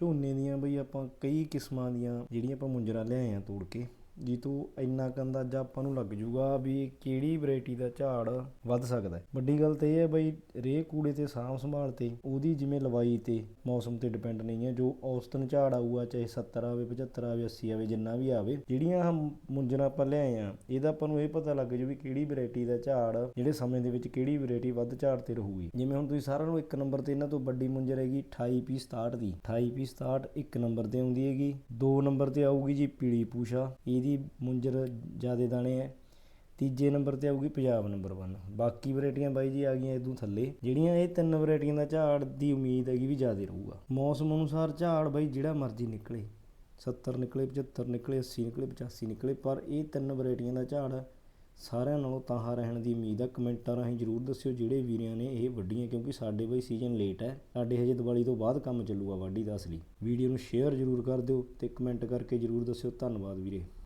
ਝੋਨੇ ਦੀਆਂ ਬਈ ਆਪਾਂ ਕਈ ਕਿਸਮਾਂ ਦੀਆਂ ਜਿਹੜੀਆਂ ਆਪਾਂ ਮੁੰਜਰਾ ਲਿਆਏ ਆ ਤੋੜ ਕੇ ਜੀ ਤੋਂ ਇੰਨਾ ਕੁ ਅੰਦਾਜ਼ਾ ਆਪਾਂ ਨੂੰ ਲੱਗ ਜੂਗਾ ਵੀ ਕਿਹੜੀ ਵੈਰਾਈਟੀ ਦਾ ਝਾੜ ਵੱਧ ਸਕਦਾ ਹੈ। ਵੱਡੀ ਗੱਲ ਤੇ ਇਹ ਹੈ ਬਈ ਰੇਹ ਕੂੜੇ ਤੇ ਸਾਂਭ ਸੰਭਾਲ ਤੇ ਉਹਦੀ ਜਿਵੇਂ ਲਵਾਈ ਤੇ ਮੌਸਮ ਤੇ ਡਿਪੈਂਡ ਨਹੀਂ ਹੈ। ਜੋ ਔਸਤਨ ਝਾੜ ਆਊਗਾ, ਚਾਹੇ 70 ਆਵੇ 75 ਆਵੇ 80 ਆਵੇ, ਜਿੰਨਾ ਵੀ ਆਵੇ, ਜਿਹੜੀਆਂ ਆਹ ਮੁੰਜਰਾ ਆਪਾਂ ਲਿਆਏ ਆ, ਇਹਦਾ ਆਪਾਂ ਨੂੰ ਇਹ ਪਤਾ ਲੱਗ ਜੂ ਵੀ ਕਿਹੜੀ ਵੈਰਾਈਟੀ ਦਾ ਝਾੜ, ਜਿਹੜੇ ਸਮੇਂ ਦੇ ਵਿੱਚ ਕਿਹੜੀ ਵੈਰਾਈਟੀ ਵੱਧ ਝਾੜ ਤੇ ਰਹੂਗੀ। ਜਿਵੇਂ ਹੁਣ ਤੁਸੀਂ ਸਾਰਿਆਂ ਨੂੰ ਇੱਕ ਨੰਬਰ ਤੇ ਇਹਨਾਂ ਤੋਂ ਵੱਡੀ ਮੁੰਜਰ ਹੈਗੀ 28 ਪੀ 67 ਦੀ। 28 ਪੀ 67 ਇੱਕ ਨੰਬਰ ਤੇ ਆਉਂਦੀ ਹੈਗੀ। ਦੋ ਨੰਬਰ ਤੇ ਆਊਗੀ ਜੀ ਪੀਲੀ ਪੂਸ਼ਾ। ਇਹਦੀ ਮੁੰਜਰ ਜ਼ਿਆਦਾ ਦਾਣੇ ਹੈ। ਤੀਜੇ ਨੰਬਰ ਤੇ ਆਊਗੀ ਪੰਜਾਬ ਨੰਬਰ 1 ਬਾਕੀ ਵੈਰਾਈਟੀਆਂ ਬਾਈ ਜੀ ਆ ਗਈਆਂ ਇਦੋਂ ਥੱਲੇ। ਜਿਹੜੀਆਂ ਇਹ ਤਿੰਨ ਵੈਰਾਈਟੀਆਂ ਦਾ ਝਾੜ ਦੀ ਉਮੀਦ ਹੈਗੀ ਵੀ ਜ਼ਿਆਦਾ ਰਹੂਗਾ। ਮੌਸਮ ਅਨੁਸਾਰ ਝਾੜ ਬਾਈ ਜਿਹੜਾ ਮਰਜ਼ੀ ਨਿਕਲੇ। 70 ਨਿਕਲੇ 75 ਨਿਕਲੇ 80 ਨਿਕਲੇ 85 ਨਿਕਲੇ, ਪਰ ਇਹ ਤਿੰਨ ਵੈਰਾਈਟੀਆਂ ਦਾ ਝਾੜ ਸਾਰਿਆਂ ਨਾਲੋਂ ਤਾਹਾ ਰਹਿਣ ਦੀ ਉਮੀਦ ਆ। ਕਮੈਂਟਾਂ ਰਾਹੀਂ ਜਰੂਰ ਦੱਸਿਓ ਜਿਹੜੇ ਵੀਰਿਆਂ ਨੇ ਇਹ ਵੱਡੀਆਂ, ਕਿਉਂਕਿ ਸਾਡੇ ਬਈ ਸੀਜ਼ਨ ਲੇਟ ਹੈ। ਸਾਡੇ ਹਜੇ ਦੀਵਾਲੀ ਤੋਂ ਬਾਅਦ ਕੰਮ ਚੱਲੂਗਾ ਵਾਢੀ ਦਾ ਅਸਲੀ। ਵੀਡੀਓ ਨੂੰ ਸ਼ੇਅਰ ਜਰੂਰ ਕਰ ਦਿਓ ਤੇ ਕਮੈਂਟ ਕਰਕੇ ਜਰੂਰ ਦੱਸਿਓ। ਧੰਨਵਾਦ ਵੀਰੇ।